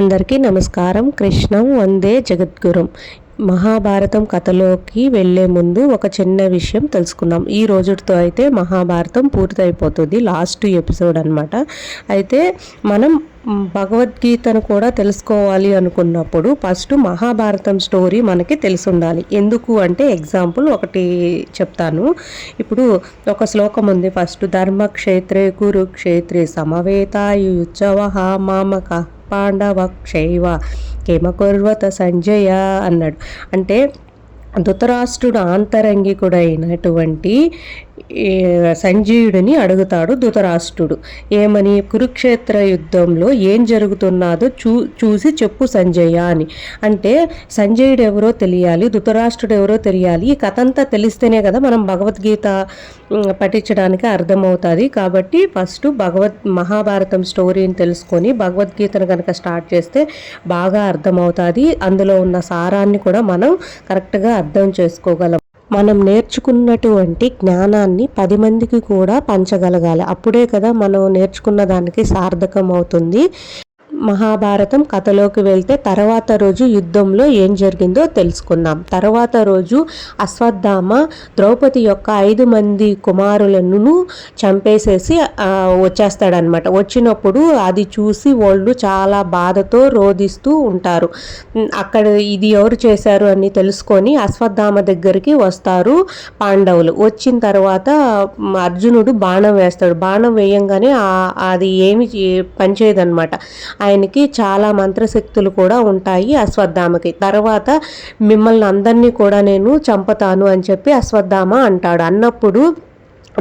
అందరికీ నమస్కారం. కృష్ణం వందే జగద్గురం. మహాభారతం కథలోకి వెళ్ళే ముందు ఒక చిన్న విషయం తెలుసుకుందాం. ఈ రోజుతో అయితే మహాభారతం పూర్తయిపోతుంది. లాస్ట్ ఎపిసోడ్ అనమాట అయితే మనం భగవద్గీతను కూడా తెలుసుకోవాలి అనుకున్నప్పుడు ఫస్ట్ మహాభారతం స్టోరీ మనకి తెలిసి ఉండాలి ఎందుకు అంటే ఎగ్జాంపుల్ ఒకటి చెప్తాను. ఇప్పుడు ఒక శ్లోకం ఉంది. ఫస్ట్ ధర్మక్షేత్రే కురుక్షేత్రే సమవేతాయుత్సవ మామక. పాండవ క్షైవ కిమకుర్వత సంజయ అన్నాడు. అంటే ధృతరాష్ట్రుడు ఆంతరంగికుడైనటువంటి సంజీవుడిని అడుగుతాడు ధృతరాష్ట్రుడు. ఏమని? కురుక్షేత్ర యుద్ధంలో ఏం జరుగుతున్నాదో చూ చూసి చెప్పు సంజయ అని. అంటే సంజయుడు ఎవరో తెలియాలి ధృతరాష్ట్రుడు ఎవరో తెలియాలి. ఈ కథ అంతా తెలిస్తేనే కదా మనం భగవద్గీత పఠించడానికి అర్థమవుతుంది. కాబట్టి ఫస్ట్ భగవద్ మహాభారతం స్టోరీని తెలుసుకొని భగవద్గీతను కనుక స్టార్ట్ చేస్తే బాగా అర్థమవుతుంది. అందులో ఉన్న సారాన్ని కూడా మనం కరెక్ట్గా అర్థం చేసుకోగలం. మనం నేర్చుకున్నటువంటి జ్ఞానాన్ని పది మందికి కూడా పంచగలగాలి. అప్పుడే కదా మనం నేర్చుకున్న దానికి సార్థకం అవుతుంది మహాభారతం కథలోకి వెళ్తే తర్వాత రోజు యుద్ధంలో ఏం జరిగిందో తెలుసుకుందాం. తర్వాత రోజు అశ్వత్థామ ద్రౌపది యొక్క ఐదు మంది కుమారులను చంపేసేసి వచ్చేస్తాడనమాట వచ్చినప్పుడు అది చూసి వాళ్ళు చాలా బాధతో రోధిస్తూ ఉంటారు. అక్కడ ఇది ఎవరు చేశారు అని తెలుసుకొని అశ్వత్థామ దగ్గరికి వస్తారు పాండవులు. వచ్చిన తర్వాత అర్జునుడు బాణం వేస్తాడు. బాణం వేయంగానే అది ఏమి పనిచేయదనమాట ఆయనకి చాలా మంత్రశక్తులు కూడా ఉంటాయి అశ్వత్థామకి. తర్వాత మిమ్మల్ని అందరినీ కూడా నేను చంపుతాను అని చెప్పి అశ్వత్థామ అంటాడు. అన్నప్పుడు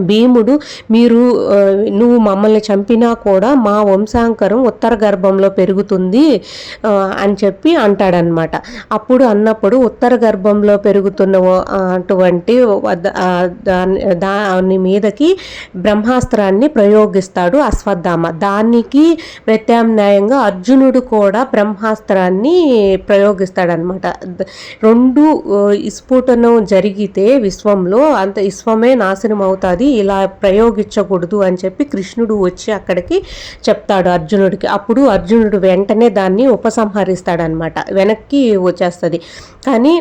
భీముడు మీరు నువ్వు మమ్మల్ని చంపినా కూడా మా వంశాంకరం ఉత్తర గర్భంలో పెరుగుతుంది అని చెప్పి అంటాడనమాట అప్పుడు అన్నప్పుడు ఉత్తర గర్భంలో పెరుగుతున్న అటువంటి దాని మీదకి బ్రహ్మాస్త్రాన్ని ప్రయోగిస్తాడు అశ్వత్థామ. దానికి ప్రత్యామ్నాయంగా అర్జునుడు కూడా బ్రహ్మాస్త్రాన్ని ప్రయోగిస్తాడనమాట రెండు ఇస్ఫుటనం జరిగితే విశ్వంలో అంత విశ్వమే నాశనం అవుతుంది అది ఇలా ప్రయోగించకూడదు అని చెప్పి కృష్ణుడు వచ్చి అక్కడికి చెప్తాడు అర్జునుడికి. అప్పుడు అర్జునుడు వెంటనే దాన్ని ఉపసంహరిస్తాడనమాట వెనక్కి వచ్చేస్తుంది. కానీ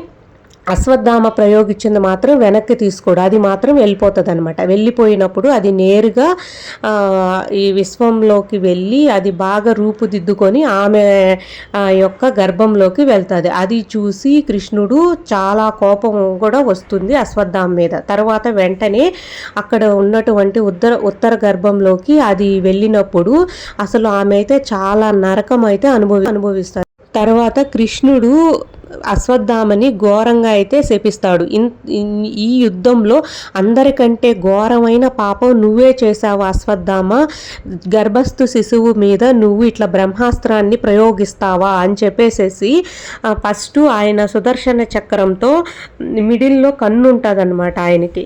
అశ్వత్థామ ప్రయోగించింది మాత్రం వెనక్కి తీసుకోడు. అది మాత్రం వెళ్ళిపోతుంది అనమాట వెళ్ళిపోయినప్పుడు అది నేరుగా ఈ విశ్వంలోకి వెళ్ళి అది బాగా రూపుదిద్దుకొని ఆమె యొక్క గర్భంలోకి వెళ్తుంది. అది చూసి కృష్ణుడు చాలా కోపం కూడా వస్తుంది అశ్వత్థామ మీద. తర్వాత వెంటనే అక్కడ ఉన్నటువంటి ఉత్తర ఉత్తర గర్భంలోకి అది వెళ్ళినప్పుడు అసలు ఆమె అయితే చాలా నరకం అయితే అనుభవి అనుభవిస్తారు తర్వాత కృష్ణుడు అశ్వత్థామని ఘోరంగా అయితే శపిస్తాడు. ఈ యుద్ధంలో అందరికంటే ఘోరమైన పాపం నువ్వే చేశావు అశ్వత్థామ. గర్భస్థు శిశువు మీద నువ్వు ఇట్లా బ్రహ్మాస్త్రాన్ని ప్రయోగిస్తావా అని చెప్పేసేసి ఫస్ట్ ఆయన సుదర్శన చక్రంతో మిడిల్లో కన్ను ఉంటుందన్నమాట ఆయనకి.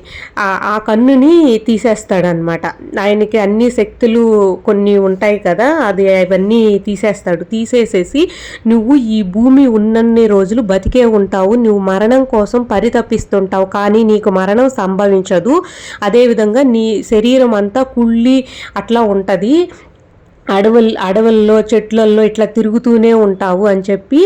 ఆ కన్నుని తీసేస్తాడనమాట ఆయనకి అన్ని శక్తులు కొన్ని ఉంటాయి కదా అది అవన్నీ తీసేస్తాడు. తీసేసేసి నువ్వు ఈ భూమి ఉన్నన్ని రోజులు రోజులు బతికే ఉంటావు నువ్వు మరణం కోసం పరితపిస్తుంటావు కానీ నీకు మరణం సంభవించదు. అదేవిధంగా నీ శరీరం అంతా కుళ్ళి అట్లా ఉంటుంది. అడవుల్ అడవుల్లో చెట్లల్లో ఇట్లా తిరుగుతూనే ఉంటావు అని చెప్పి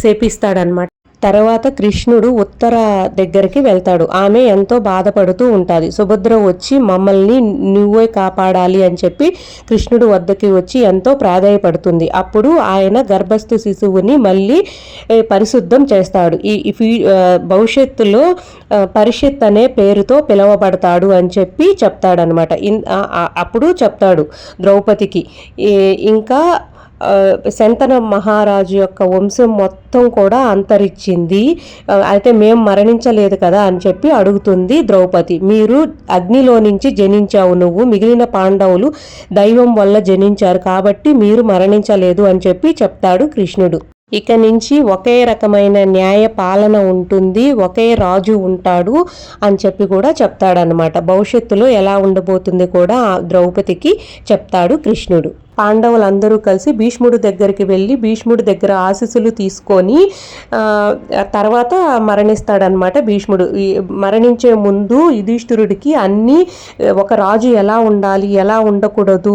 శపిస్తాడనమాట తర్వాత కృష్ణుడు ఉత్తర దగ్గరికి వెళ్తాడు. ఆమె ఎంతో బాధపడుతూ ఉంటుంది. సుభద్ర వచ్చి మమ్మల్ని నువ్వే కాపాడాలి అని చెప్పి కృష్ణుడు వద్దకి వచ్చి ఎంతో ప్రాధాయపడుతుంది. అప్పుడు ఆయన గర్భస్థ శిశువుని మళ్ళీ పరిశుద్ధం చేస్తాడు. ఈ భవిష్యత్తులో పరిషత్ అనే పేరుతో పిలవబడతాడు అని చెప్పి చెప్తాడనమాట. అప్పుడు చెప్తాడు ద్రౌపదికి. ఇంకా శంతన మహారాజు యొక్క వంశం మొత్తం కూడా అంతరించింది. అయితే మేము మరణించలేదు కదా అని చెప్పి అడుగుతుంది ద్రౌపది. మీరు అగ్నిలో నుంచి జనించావు నువ్వు మిగిలిన పాండవులు దైవం వల్ల జనించారు కాబట్టి మీరు మరణించలేదు అని చెప్పి చెప్తాడు కృష్ణుడు. ఇక నుంచి ఒకే రకమైన న్యాయ పాలన ఉంటుంది ఒకే రాజు ఉంటాడు అని చెప్పి కూడా చెప్తాడనమాట భవిష్యత్తులో ఎలా ఉండబోతుంది కూడా ద్రౌపదికి చెప్తాడు కృష్ణుడు. పాండవులందరూ కలిసి భీష్ముడి దగ్గరికి వెళ్ళి భీష్ముడి దగ్గర ఆశీస్సులు తీసుకొని తర్వాత మరణిస్తాడనమాట భీష్ముడు. మరణించే ముందు యుధిష్ఠిరుడికి అన్నీ ఒక రాజు ఎలా ఉండాలి ఎలా ఉండకూడదు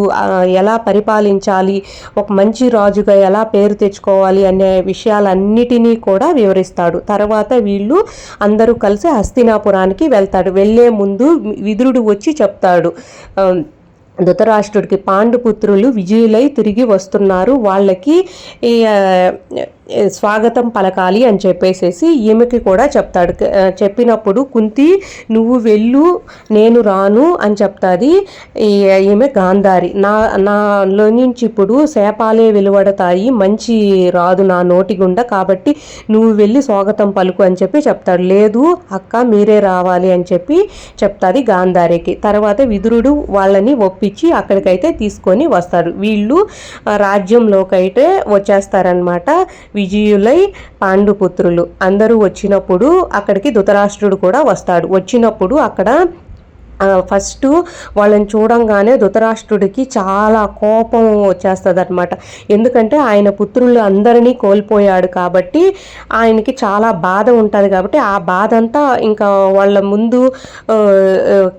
ఎలా పరిపాలించాలి ఒక మంచి రాజుగా ఎలా పేరు తెచ్చుకోవాలి అనే విషయాలన్నిటినీ కూడా వివరిస్తాడు. తర్వాత వీళ్ళు అందరూ కలిసి హస్తినాపురానికి వెళ్తాడు. వెళ్ళే ముందు విదురుడు వచ్చి చెప్తాడు. ధృతరాష్ట్రుడికి పాండుపుత్రులు విజయులై తిరిగి వస్తున్నారు. వాళ్ళకి ఈ, స్వాగతం పలకాలి అని చెప్పేసేసి ఈమెకి కూడా చెప్తాడు. చెప్పినప్పుడు కుంతి నువ్వు వెళ్ళు నేను రాను అని చెప్తాది ఈమె గాంధారి. నా నాలో నుంచి ఇప్పుడు శాపాలే వెలువడతాయి మంచి రాదు నా నోటి గుండా కాబట్టి నువ్వు వెళ్ళి స్వాగతం పలుకు అని చెప్పి చెప్తాడు. లేదు అక్క మీరే రావాలి అని చెప్పి చెప్తాది గాంధారికి. తర్వాత విదురుడు వాళ్ళని ఒప్పించి అక్కడికైతే తీసుకొని వస్తారు వీళ్ళు రాజ్యంలోకైతే వచ్చేస్తారనమాట విజయులై పాండుపుత్రులు. అందరూ వచ్చినప్పుడు అక్కడికి ధృతరాష్ట్రుడు కూడా వస్తాడు. వచ్చినప్పుడు అక్కడ ఫస్ట్ వాళ్ళని చూడంగానే ధృతరాష్ట్రుడికి చాలా కోపం వచ్చేస్తుంది అనమాట ఎందుకంటే ఆయన పుత్రులు అందరినీ కోల్పోయాడు కాబట్టి ఆయనకి చాలా బాధ ఉంటుంది కాబట్టి ఆ బాధ అంతా ఇంకా వాళ్ళ ముందు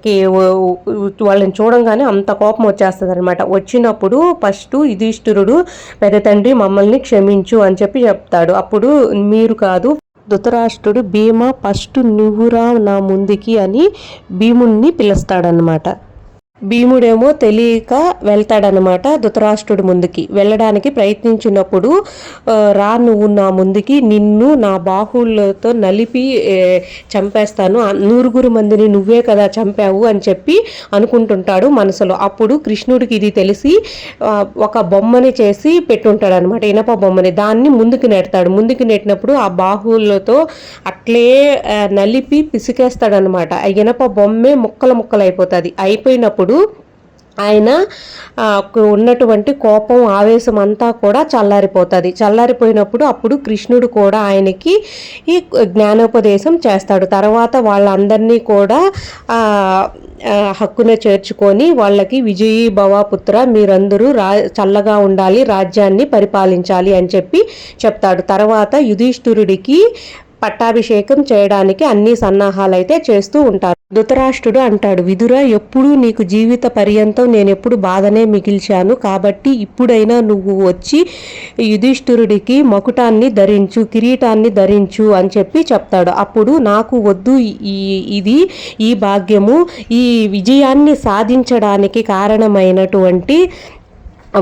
కి వాళ్ళని చూడంగానే అంత కోపం వచ్చేస్తుంది అనమాట వచ్చినప్పుడు ఫస్ట్ యుధిష్ఠిరుడు పెద్ద తండ్రి మమ్మల్ని క్షమించు అని చెప్పి చెప్తాడు. అప్పుడు మీరు కాదు ధృతరాష్ట్రుడు భీమ ఫస్ట్ నువ్వురా నా ముందుకి అని భీముణ్ణి పిలుస్తాడనమాట భీముడేమో తెలియక వెళ్తాడనమాట ధృతరాష్ట్రుడి ముందుకి. వెళ్ళడానికి ప్రయత్నించినప్పుడు రా నువ్వు నా ముందుకి నిన్ను నా బాహువులతో నలిపి చంపేస్తాను. నూరుగురు మందిని నువ్వే కదా చంపావు అని చెప్పి అనుకుంటుంటాడు మనసులో. అప్పుడు కృష్ణుడికి ఇది తెలిసి ఒక బొమ్మని చేసి పెట్టుంటాడు అనమాట ఇనప బొమ్మని. దాన్ని ముందుకు నెడతాడు. ముందుకు నెట్టినప్పుడు ఆ బాహువులతో అట్లే నలిపి పిసికేస్తాడనమాట ఆ ఇనప బొమ్మే ముక్కలు ముక్కలు అయిపోతుంది అయిపోయినప్పుడు ఆయన ఉన్నటువంటి కోపం ఆవేశం అంతా కూడా చల్లారిపోతుంది. చల్లారిపోయినప్పుడు అప్పుడు కృష్ణుడు కూడా ఆయనకి ఈ జ్ఞానోపదేశం చేస్తాడు. తర్వాత వాళ్ళందరినీ కూడా హక్కున చేర్చుకొని వాళ్ళకి విజయీ భవపుత్ర మీరందరూ రా చల్లగా ఉండాలి రాజ్యాన్ని పరిపాలించాలి అని చెప్పి చెప్తాడు. తర్వాత యుధిష్ఠిరుడికి పట్టాభిషేకం చేయడానికి అన్ని సన్నాహాలైతే చేస్తూ ఉంటారు. ధృతరాష్ట్రుడు అంటాడు విదుర ఎప్పుడు నీకు జీవిత పర్యంతం నేను ఎప్పుడు బాధనే మిగిల్చాను. కాబట్టి ఇప్పుడైనా నువ్వు వచ్చి యుధిష్ఠిరుడికి మకుటాన్ని ధరించు కిరీటాన్ని ధరించు అని చెప్పి చెప్తాడు. అప్పుడు నాకు వద్దు ఈ ఇది ఈ భాగ్యము ఈ విజయాన్ని సాధించడానికి కారణమైనటువంటి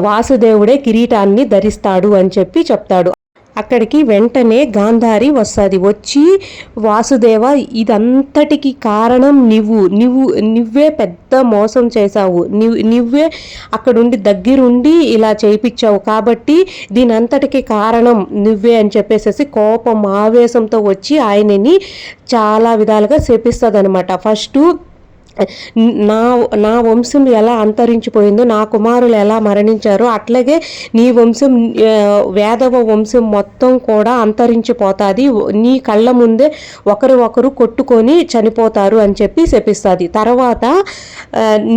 వాసుదేవుడే కిరీటాన్ని ధరిస్తాడు అని చెప్పి చెప్తాడు. అక్కడికి వెంటనే గాంధారి వస్తుంది. వచ్చి వాసుదేవ ఇదంతటికి కారణం నువ్వు నువ్వు నువ్వే పెద్ద మోసం చేశావు. నువ్వు నువ్వే అక్కడుండి దగ్గరుండి ఇలా చేయించావు కాబట్టి దీని అంతటికి కారణం నువ్వే అని చెప్పేసేసి కోపం ఆవేశంతో వచ్చి ఆయనని చాలా విధాలుగా శపిస్తుంది అనమాట ఫస్ట్ నా నా వంశం ఎలా అంతరించిపోయిందో నా కుమారులు ఎలా మరణించారో అట్లాగే నీ వంశం వేదవ వంశం మొత్తం కూడా అంతరించిపోతుంది. నీ కళ్ళ ముందే ఒకరు ఒకరు కొట్టుకొని చనిపోతారు అని చెప్పి శపిస్తుంది తర్వాత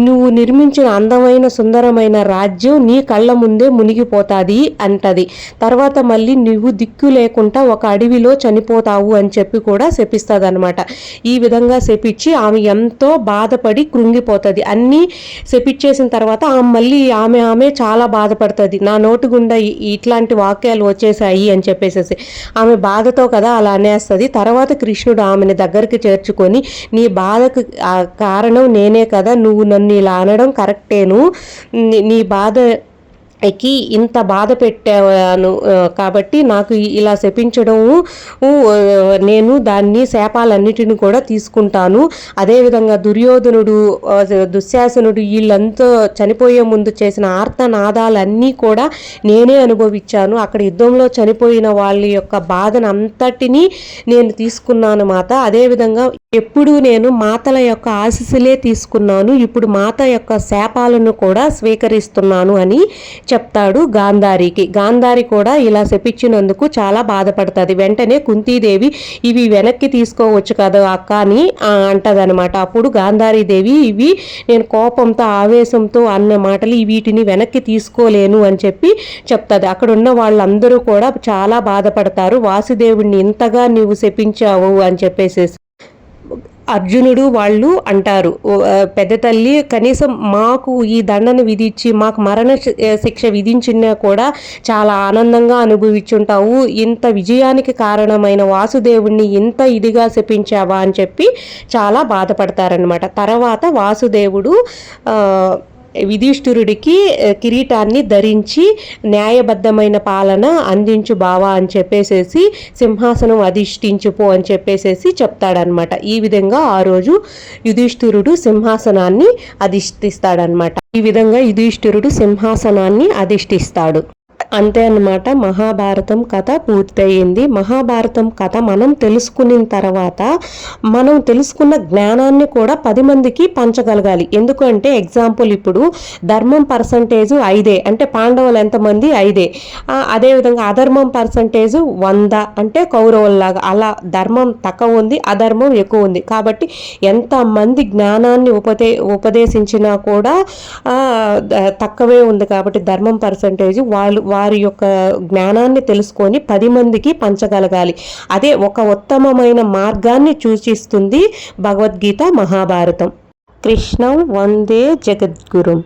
నువ్వు నిర్మించిన అందమైన సుందరమైన రాజ్యం నీ కళ్ళ ముందే మునిగిపోతుంది అంటది. తర్వాత మళ్ళీ నువ్వు దిక్కు లేకుండా ఒక అడవిలో చనిపోతావు అని చెప్పి కూడా శపిస్తుంది అనమాట ఈ విధంగా శపించి ఆమె ఎంతో బాధ బాధపడి కృంగిపోతుంది. అన్నీ శపిచ్చేసిన తర్వాత మళ్ళీ ఆమె ఆమె చాలా బాధపడుతుంది. నా నోటి గుండా ఇట్లాంటి వాక్యాలు వచ్చేసాయి అని చెప్పేసేసి. ఆమె బాధతో కదా అలా అనేస్తుంది. తర్వాత కృష్ణుడు ఆమెని దగ్గరికి చేర్చుకొని నీ బాధకు కారణం నేనే కదా. నువ్వు నన్ను ఇలా అనడం కరెక్టేను. నీ బాధ కి ఇంత బాధ పెట్టాను కాబట్టి నాకు ఇలా శపించడము నేను దాన్ని శాపాలన్నిటిని కూడా తీసుకుంటాను. అదేవిధంగా దుర్యోధనుడు దుశ్శాసనుడు వీళ్ళంతా చనిపోయే ముందు చేసిన ఆర్తనాదాలన్నీ కూడా నేనే అనుభవించాను. అక్కడ యుద్ధంలో చనిపోయిన వాళ్ళ యొక్క బాధను అంతటినీ నేను తీసుకున్నాను మాత. అదేవిధంగా ఎప్పుడు నేను మాతల యొక్క ఆశీస్సులే తీసుకున్నాను. ఇప్పుడు మాత యొక్క శాపాలను కూడా స్వీకరిస్తున్నాను అని చెప్తాడు గాంధారికి. గాంధారి కూడా ఇలా శపించినందుకు చాలా బాధపడుతుంది. వెంటనే కుంతీదేవి ఇవి వెనక్కి తీసుకోవచ్చు కదా అక్క అని అంటదనమాట అప్పుడు గాంధారీదేవి ఇవి నేను కోపంతో ఆవేశంతో అన్న మాటలు వీటిని వెనక్కి తీసుకోలేను అని చెప్పి చెప్తుంది. అక్కడ ఉన్న వాళ్ళందరూ కూడా చాలా బాధపడతారు. వాసుదేవుడిని ఇంతగా నీవు శపించావు అని చెప్పేసి అర్జునుడు వాళ్ళు అంటారు. పెద్ద తల్లి కనీసం మాకు ఈ దండను విధించి మాకు మరణ శిక్ష విధించినా కూడా చాలా ఆనందంగా అనుభవించుంటావు. ఇంత విజయానికి కారణమైన వాసుదేవుణ్ణి ఇంత ఇదిగా శపించావా అని చెప్పి చాలా బాధపడతారనమాట తర్వాత వాసుదేవుడు విధిష్ఠురుడికి కిరీటాన్ని ధరించి న్యాయబద్ధమైన పాలన అందించు బావా అని చెప్పేసేసి సింహాసనం అధిష్ఠించుపో అని చెప్పేసేసి చెప్తాడనమాట ఈ విధంగా ఆ రోజు యుధిష్ఠిరుడు సింహాసనాన్ని అధిష్ఠిస్తాడనమాట ఈ విధంగా యుధిష్ఠిరుడు సింహాసనాన్ని అధిష్ఠిస్తాడు. అంతే అన్నమాట మహాభారతం కథ పూర్తయింది. మహాభారతం కథ మనం తెలుసుకున్న తర్వాత మనం తెలుసుకున్న జ్ఞానాన్ని కూడా పది మందికి పంచగలగాలి. ఎందుకంటే ఎగ్జాంపుల్ ఇప్పుడు ధర్మం పర్సంటేజ్ ఐదే అంటే పాండవులు ఎంతమంది? ఐదే. అదేవిధంగా అధర్మం పర్సంటేజ్ వంద అంటే కౌరవుల్లాగా. అలా ధర్మం తక్కువ ఉంది అధర్మం ఎక్కువ ఉంది. కాబట్టి ఎంతమంది జ్ఞానాన్ని ఉపదే ఉపదేశించినా కూడా తక్కువే ఉంది కాబట్టి ధర్మం పర్సంటేజ్ వాళ్ళు వారి యొక్క జ్ఞానాన్ని తెలుసుకొని పది మందికి పంచగలగాలి. అదే ఒక ఉత్తమమైన మార్గాన్ని సూచిస్తుంది భగవద్గీత మహాభారతం. కృష్ణం వందే జగద్గురు.